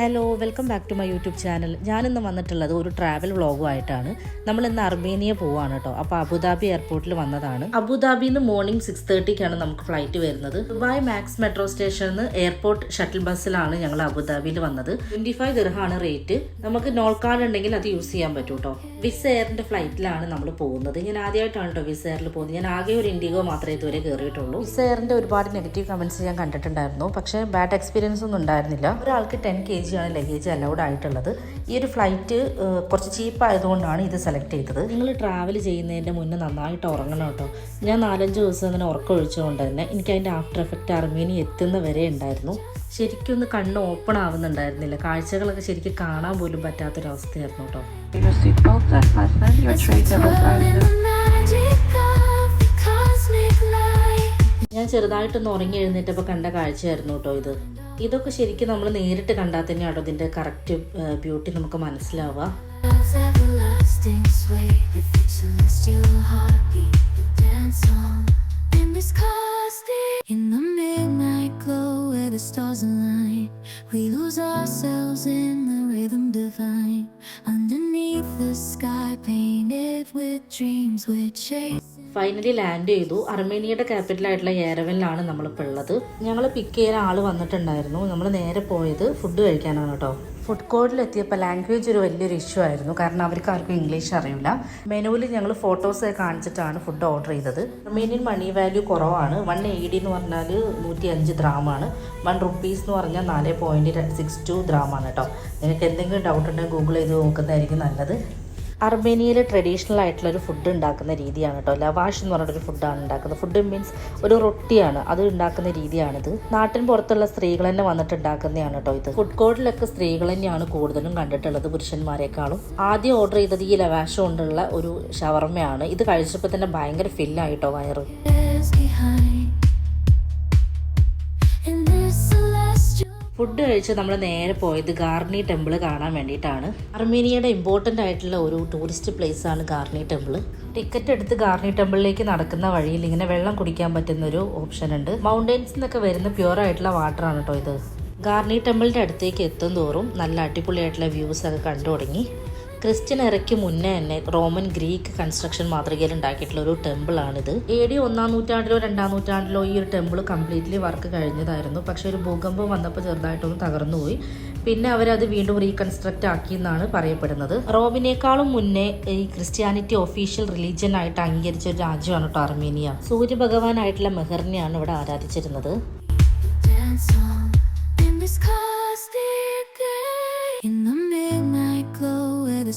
Hello welcome back to my YouTube channel ഞാനിന്ന് വന്നിട്ടുള്ളത് ഒരു ട്രാവൽ വ്ളോഗുമായിട്ടാണ് നമ്മൾ ഇന്ന് അർമേനിയ പോവാണ് കേട്ടോ അപ്പോൾ അബുദാബി എയർപോർട്ടിൽ വന്നതാണ്. അബുദാബിയിൽ നിന്ന് മോർണിംഗ് സിക്സ് തേർട്ടിക്കാണ് നമുക്ക് ഫ്ലൈറ്റ് വരുന്നത്. ദുബായ് മാക്സ് മെട്രോ സ്റ്റേഷനിൽ നിന്ന് എയർപോർട്ട് ഷട്ടിൽ ബസ്സിലാണ് ഞങ്ങൾ അബുദാബിയിൽ വന്നത്. ട്വന്റി ഫൈവ് ദിർഹാണ് റേറ്റ് നമുക്ക് നോൾ കാർഡ് ഉണ്ടെങ്കിൽ അത് യൂസ് ചെയ്യാൻ പറ്റും കേട്ടോ വിസ് ഫ്ലൈറ്റിലാണ് നമ്മൾ പോകുന്നത്. ഞാൻ ആദ്യമായിട്ടാണ് കേട്ടോ വിസ് പോകുന്നത്. ഞാൻ ആകെ ഒരു ഇൻഡിഗോ മാത്രമേ ഇതുവരെ കയറിയിട്ടുള്ളൂ വിസ് ഒരുപാട് നെഗറ്റീവ് കമൻസ് ഞാൻ കണ്ടിട്ടുണ്ടായിരുന്നു. പക്ഷേ ബാഡ് എക്സ്പീരിയൻസ് ഒന്നും ഉണ്ടായിരുന്നില്ല. ഒരാൾക്ക് ടെൻ കെ ആണ് ലഗേജ് അലൗഡ് ആയിട്ടുള്ളത്. ഈ ഒരു ഫ്ലൈറ്റ് കുറച്ച് ചീപ്പ് ആയതുകൊണ്ടാണ് ഇത് സെലക്ട് ചെയ്തത്. നിങ്ങൾ ട്രാവൽ ചെയ്യുന്നതിന്റെ മുന്നേ നന്നായിട്ട് ഉറങ്ങണം കേട്ടോ. ഞാൻ നാലഞ്ച് ദിവസം തന്നെ ഉറക്കം ഒഴിച്ചുകൊണ്ട് തന്നെ എനിക്ക് അതിന്റെ ആഫ്റ്റർ എഫക്റ്റ് അർമേനി എത്തുന്ന വരെ ഉണ്ടായിരുന്നു. ശരിക്കും ഒന്ന് കണ്ണ് ഓപ്പൺ ആവുന്നുണ്ടായിരുന്നില്ല. കാഴ്ചകളൊക്കെ ശരിക്കും കാണാൻ പോലും പറ്റാത്തൊരവസ്ഥയായിരുന്നു കേട്ടോ. ഞാൻ ചെറുതായിട്ടൊന്ന് ഉറങ്ങി എഴുന്നേറ്റപ്പോൾ കണ്ട കാഴ്ചയായിരുന്നു കേട്ടോ ഇത്. ഇതൊക്കെ ശരിക്കും നമ്മൾ നേരിട്ട് കണ്ടാൽ തന്നെയാണോ ഇതിന്റെ കറക്റ്റ് ബ്യൂട്ടി നമുക്ക് മനസ്സിലാവുക? Stars align, we lose ourselves in the rhythm divine. Underneath the sky painted with dreams, we're chasing. Finally land ചെയ്തു അർമേനിയയുടെ ക്യാപിറ്റലായിട്ടുള്ള ഏരവനിലാണ് നമ്മളിപ്പോൾ ഉള്ളത് ഞങ്ങൾ പിക്ക് ചെയ്യാൻ ആൾ വന്നിട്ടുണ്ടായിരുന്നു നമ്മൾ നേരെ പോയത് ഫുഡ് കഴിക്കാനാണ് കേട്ടോ ഫുഡ് കോർട്ടിൽ എത്തിയപ്പോൾ ലാംഗ്വേജ് ഒരു വലിയൊരു ഇഷ്യൂ ആയിരുന്നു. കാരണം അവർക്ക് ആർക്കും ഇംഗ്ലീഷ് അറിയില്ല. മെനുവിൽ ഞങ്ങൾ ഫോട്ടോസ് കാണിച്ചിട്ടാണ് ഫുഡ് ഓർഡർ ചെയ്തത്. റൊമേനിയൻ മണി വാല്യൂ കുറവാണ്. വൺ എയ്റ്റി എന്ന് പറഞ്ഞാൽ നൂറ്റി അഞ്ച് ദ്രാമാണ് വൺ റുപ്പീസ് എന്ന് പറഞ്ഞാൽ നാല് പോയിന്റ് സിക്സ് ടു ദ്രാമാണ് കേട്ടോ നിങ്ങൾക്ക് എന്തെങ്കിലും ഡൗട്ട് ഉണ്ടെങ്കിൽ ഗൂഗിൾ ചെയ്ത് നോക്കുന്നതായിരിക്കും നല്ലത്. അർമേനിയയിലെ ട്രഡീഷണൽ ആയിട്ടുള്ള ഒരു ഫുഡ് ഉണ്ടാക്കുന്ന രീതിയാണ് കേട്ടോ ലവാഷ് എന്ന് പറഞ്ഞൊരു ഫുഡാണ് ഉണ്ടാക്കുന്നത്. ഫുഡ് മീൻസ് ഒരു റൊട്ടിയാണ്. അത് ഉണ്ടാക്കുന്ന രീതിയാണിത്. നാട്ടിൻ പുറത്തുള്ള സ്ത്രീകൾ തന്നെ വന്നിട്ട് ഉണ്ടാക്കുന്നതാണ് കേട്ടോ ഇത്. ഫുഡ് കോർട്ടിലൊക്കെ സ്ത്രീകൾ തന്നെയാണ് കൂടുതലും കണ്ടിട്ടുള്ളത് പുരുഷന്മാരെക്കാളും. ആദ്യം ഓർഡർ ചെയ്തത് ഈ ലവാഷ് കൊണ്ടുള്ള ഒരു ഷവർമ്മയാണ് ഇത് കഴിച്ചപ്പോൾ തന്നെ ഭയങ്കര ഫില്ലായിട്ടോ വയറ്. ഫുഡ് കഴിച്ച് നമ്മൾ നേരെ പോയത് ഗാർണി ടെമ്പിൾ കാണാൻ വേണ്ടിയിട്ടാണ്. അർമേനിയയുടെ ഇമ്പോർട്ടന്റ് ആയിട്ടുള്ള ഒരു ടൂറിസ്റ്റ് പ്ലേസ് ആണ് ഗാർണി ടെമ്പിൾ ടിക്കറ്റ് എടുത്ത് ഗാർണി ടെമ്പിളിലേക്ക് നടക്കുന്ന വഴിയിൽ ഇങ്ങനെ വെള്ളം കുടിക്കാൻ പറ്റുന്ന ഒരു ഓപ്ഷൻ ഉണ്ട്. മൗണ്ടൻസിൽ നിന്നൊക്കെ വരുന്ന പ്യുവർ ആയിട്ടുള്ള വാട്ടർ ആണ് കേട്ടോ ഇത്. ഗാർണി ടെമ്പിളിന്റെ അടുത്തേക്ക് എത്തും തോറും നല്ല അടിപൊളിയായിട്ടുള്ള വ്യൂസ് ഒക്കെ കണ്ടു തുടങ്ങി ക്രിസ്ത്യൻ ഇറയ്ക്ക് മുന്നേ തന്നെ റോമൻ ഗ്രീക്ക് കൺസ്ട്രക്ഷൻ മാതൃകയിൽ ഉണ്ടാക്കിയിട്ടുള്ള ഒരു ടെമ്പിളാണിത് എ ഡി ഒന്നാം നൂറ്റാണ്ടിലോ രണ്ടാം നൂറ്റാണ്ടിലോ ഈ ഒരു ടെമ്പിൾ കംപ്ലീറ്റ്ലി വർക്ക് കഴിഞ്ഞതായിരുന്നു. പക്ഷെ ഒരു ഭൂകമ്പം വന്നപ്പോൾ ചെറുതായിട്ടൊന്ന് തകർന്നുപോയി പിന്നെ അവരത് വീണ്ടും റീകൺസ്ട്രക്റ്റ് ആക്കി എന്നാണ് പറയപ്പെടുന്നത്. റോമിനേക്കാളും മുന്നേ ഈ ക്രിസ്ത്യാനിറ്റി ഒഫീഷ്യൽ റിലീജിയൻ ആയിട്ട് അംഗീകരിച്ച ഒരു രാജ്യമാണ് കേട്ടോ അർമേനിയ. സൂര്യഭഗവാനായിട്ടുള്ള മെഹറിനെയാണ് ഇവിടെ ആരാധിച്ചിരുന്നത്. Dance on in this cosmic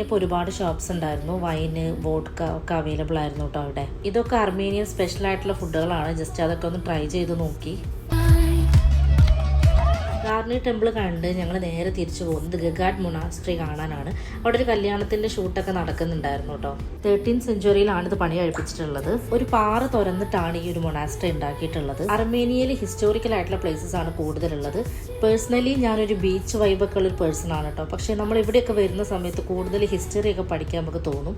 പുറത്തിറങ്ങിയപ്പോൾ ഒരുപാട് ഷോപ്സ് ഉണ്ടായിരുന്നു. വൈന് വോഡ്ക ഒക്കെ അവൈലബിൾ ആയിരുന്നു കേട്ടോ അവിടെ. ഇതൊക്കെ അർമേനിയൻ സ്പെഷ്യൽ ആയിട്ടുള്ള ഫുഡുകളാണ് ജസ്റ്റ് അതൊക്കെ ഒന്ന് ട്രൈ ചെയ്ത് നോക്കി. ഗാർണി ടെമ്പിൾ കണ്ട് ഞങ്ങൾ നേരെ തിരിച്ചു പോകുന്നത് ഗഗാഡ് മൊണാസ്ട്രി കാണാനാണ്. അവിടെ ഒരു കല്യാണത്തിന്റെ ഷൂട്ടൊക്കെ നടക്കുന്നുണ്ടായിരുന്നു കേട്ടോ. തേർട്ടീൻ സെഞ്ചുറിയിലാണ് ഇത് പണി കഴിപ്പിച്ചിട്ടുള്ളത്. ഒരു പാറ തുറന്നിട്ടാണ് ഈ ഒരു മൊണാസ്ട്രി ഉണ്ടാക്കിയിട്ടുള്ളത്. അർമേനിയയിൽ ഹിസ്റ്റോറിക്കൽ ആയിട്ടുള്ള പ്ലേസസ് ആണ് കൂടുതലുള്ളത്. പേഴ്സണലി ഞാനൊരു ബീച്ച് വൈബൊക്കെ ഉള്ള ഒരു പേഴ്സൺ ആണ് കേട്ടോ. പക്ഷേ നമ്മൾ ഇവിടെയൊക്കെ വരുന്ന സമയത്ത് കൂടുതൽ ഹിസ്റ്ററി ഒക്കെ പഠിക്കാൻ നമുക്ക് തോന്നും.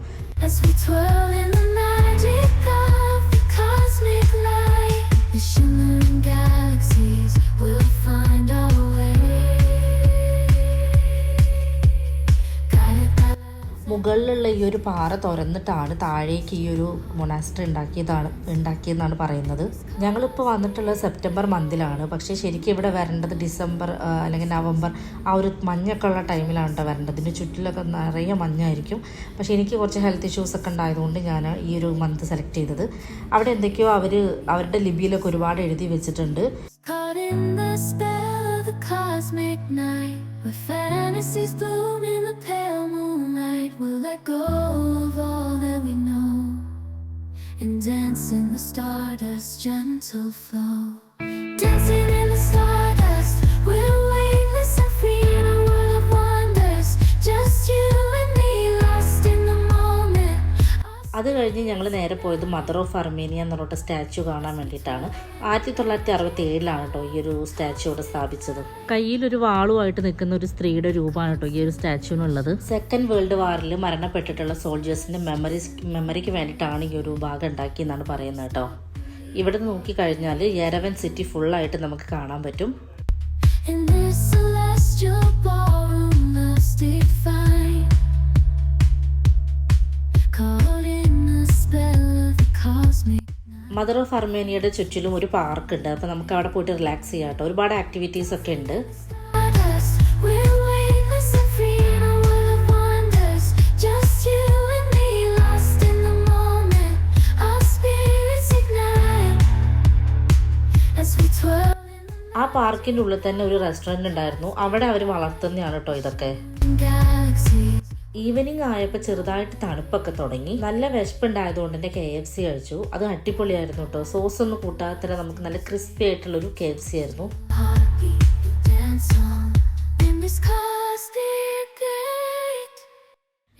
ഒരു പാറ തുറന്നിട്ടാണ് താഴേക്ക് ഈ ഒരു മൊണാസ്റ്റർ ഉണ്ടാക്കിയതാണ് ഉണ്ടാക്കിയെന്നാണ് പറയുന്നത്. ഞങ്ങളിപ്പോൾ വന്നിട്ടുള്ള സെപ്റ്റംബർ മന്തിലാണ് പക്ഷേ ശരിക്കും ഇവിടെ വരേണ്ടത് ഡിസംബർ അല്ലെങ്കിൽ നവംബർ ആ ഒരു മഞ്ഞൊക്കെ ഉള്ള ടൈമിലാണ് കേട്ടോ വരേണ്ടത്. ഇതിന്റെ ചുറ്റിലൊക്കെ നിറയെ മഞ്ഞായിരിക്കും. പക്ഷേ എനിക്ക് കുറച്ച് ഹെൽത്ത് ഇഷ്യൂസ് ഒക്കെ ഉണ്ടായതുകൊണ്ട് ഞാൻ ഈ ഒരു മന്ത് സെലക്ട് ചെയ്തത്. അവിടെ എന്തൊക്കെയോ അവർ അവരുടെ ലിപിയിലൊക്കെ ഒരുപാട് എഴുതി വെച്ചിട്ടുണ്ട്. Cosmic night, where fantasies bloom in the pale moonlight. We'll let go of all that we know and dance in the stardust gentle flow. Dancing അത് കഴിഞ്ഞ് ഞങ്ങൾ നേരെ പോയത് മദർ ഓഫ് അർമേനിയ എന്ന് പറഞ്ഞിട്ട് സ്റ്റാച്ചു കാണാൻ വേണ്ടിയിട്ടാണ്. ആയിരത്തി തൊള്ളായിരത്തി അറുപത്തി ഏഴിലാണ് കേട്ടോ ഈ ഒരു സ്റ്റാച്ചു ഇവിടെ സ്ഥാപിച്ചത്. കയ്യിലൊരു വാളുമായിട്ട് നിൽക്കുന്ന ഒരു സ്ത്രീയുടെ രൂപമാണ് കേട്ടോ ഈ ഒരു സ്റ്റാച്ചുവിനുള്ളത് സെക്കൻഡ് വേൾഡ് വാറിൽ മരണപ്പെട്ടിട്ടുള്ള സോൾജേഴ്സിന്റെ മെമ്മറീസ് മെമ്മറിക്ക് വേണ്ടിയിട്ടാണ് ഈ ഒരു ഭാഗം ഉണ്ടാക്കിയെന്നാണ് പറയുന്നത് കേട്ടോ ഇവിടെ നോക്കി കഴിഞ്ഞാൽ യരവൻ സിറ്റി ഫുള്ളായിട്ട് നമുക്ക് കാണാൻ പറ്റും. മദർ ഓഫ് അർമേനിയയുടെ ചുറ്റിലും ഒരു പാർക്ക് ഉണ്ട് അപ്പോൾ നമുക്ക് അവിടെ പോയിട്ട് റിലാക്സ് ചെയ്യാം കേട്ടോ ഒരുപാട് ആക്ടിവിറ്റീസ് ഒക്കെ ഉണ്ട്. ആ പാർക്കിന്റെ ഉള്ളിൽ തന്നെ ഒരു റെസ്റ്റോറന്റ് ഉണ്ടായിരുന്നു. അവിടെ അവർ വളർത്തുന്നതാണ് കേട്ടോ ഇതൊക്കെ. ഈവനിങ് ആയപ്പോൾ ചെറുതായിട്ട് തണുപ്പൊക്കെ തുടങ്ങി. നല്ല വിശപ്പുണ്ടായതുകൊണ്ട് തന്നെ കെ എഫ് സി കഴിച്ചു. അത് അടിപൊളിയായിരുന്നു കേട്ടോ സോസ് ഒന്നും കൂട്ടാത്ത നമുക്ക് നല്ല ക്രിസ്പി ആയിട്ടുള്ളൊരു കെ എഫ് സി ആയിരുന്നു.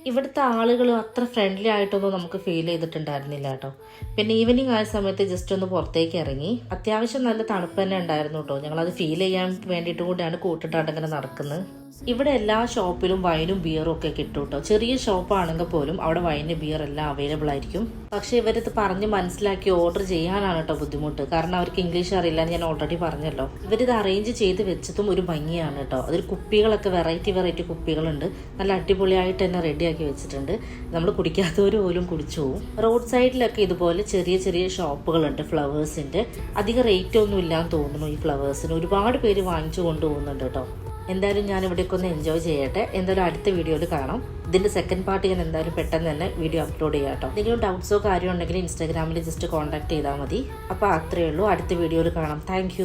ഇവിടുത്തെ ആളുകൾ അത്ര ഫ്രണ്ട്ലി ആയിട്ടൊന്നും നമുക്ക് ഫീൽ ചെയ്തിട്ടുണ്ടായിരുന്നില്ല കേട്ടോ പിന്നെ ഈവനിങ് ആയ സമയത്ത് ജസ്റ്റ് ഒന്ന് പുറത്തേക്ക് ഇറങ്ങി. അത്യാവശ്യം നല്ല തണുപ്പ് തന്നെ ഉണ്ടായിരുന്നു കേട്ടോ ഞങ്ങളത് ഫീൽ ചെയ്യാൻ വേണ്ടിയിട്ട് കൂടിയാണ് കൂട്ടിട്ടാണ്ട് ഇങ്ങനെ നടക്കുന്നത്. ഇവിടെ എല്ലാ ഷോപ്പിലും വൈനും ബിയറും ഒക്കെ കിട്ടും കേട്ടോ ചെറിയ ഷോപ്പാണെങ്കിൽ പോലും അവിടെ വൈന് ബിയർ എല്ലാം അവൈലബിൾ ആയിരിക്കും. പക്ഷേ ഇവരത് പറഞ്ഞ് മനസ്സിലാക്കി ഓർഡർ ചെയ്യാനാണ് കേട്ടോ ബുദ്ധിമുട്ട്. കാരണം അവർക്ക് ഇംഗ്ലീഷ് അറിയില്ല എന്ന് ഞാൻ ഓൾറെഡി പറഞ്ഞല്ലോ. ഇവരിത് അറേഞ്ച് ചെയ്ത് വെച്ചതും ഒരു ഭംഗിയാണ് കേട്ടോ. അതിൽ കുപ്പികളൊക്കെ വെറൈറ്റി വെറൈറ്റി കുപ്പികളുണ്ട്. നല്ല അടിപൊളിയായിട്ട് തന്നെ റെഡിയാക്കി വെച്ചിട്ടുണ്ട്. നമ്മൾ കുടിക്കാത്തവർ പോലും കുടിച്ചു പോകും റോഡ് സൈഡിലൊക്കെ ഇതുപോലെ ചെറിയ ചെറിയ ഷോപ്പുകളുണ്ട് ഫ്ലവേഴ്സിന്റെ അധികം റേറ്റ് ഒന്നും ഇല്ലാന്ന് തോന്നുന്നു ഈ ഫ്ലവേഴ്സിന് ഒരുപാട് പേര് വാങ്ങിച്ചു കൊണ്ടുപോകുന്നുണ്ട് കേട്ടോ. എന്തായാലും ഞാൻ ഇവിടേക്ക് ഒന്ന് എൻജോയ് ചെയ്യട്ടെ. എന്തായാലും അടുത്ത വീഡിയോയിൽ കാണാം. ഇതിന്റെ സെക്കൻഡ് പാർട്ട് ഞാൻ എന്തായാലും പെട്ടെന്ന് തന്നെ വീഡിയോ അപ്ലോഡ് ചെയ്യാം കേട്ടോ എന്തെങ്കിലും ഡൗട്ട്സോ കാര്യമോ ഉണ്ടെങ്കിൽ ഇൻസ്റ്റാഗ്രാമിൽ ജസ്റ്റ് കോൺടാക്ട് ചെയ്താൽ മതി. അപ്പോൾ അത്രയേ ഉള്ളൂ. അടുത്ത വീഡിയോയിൽ കാണാം. താങ്ക്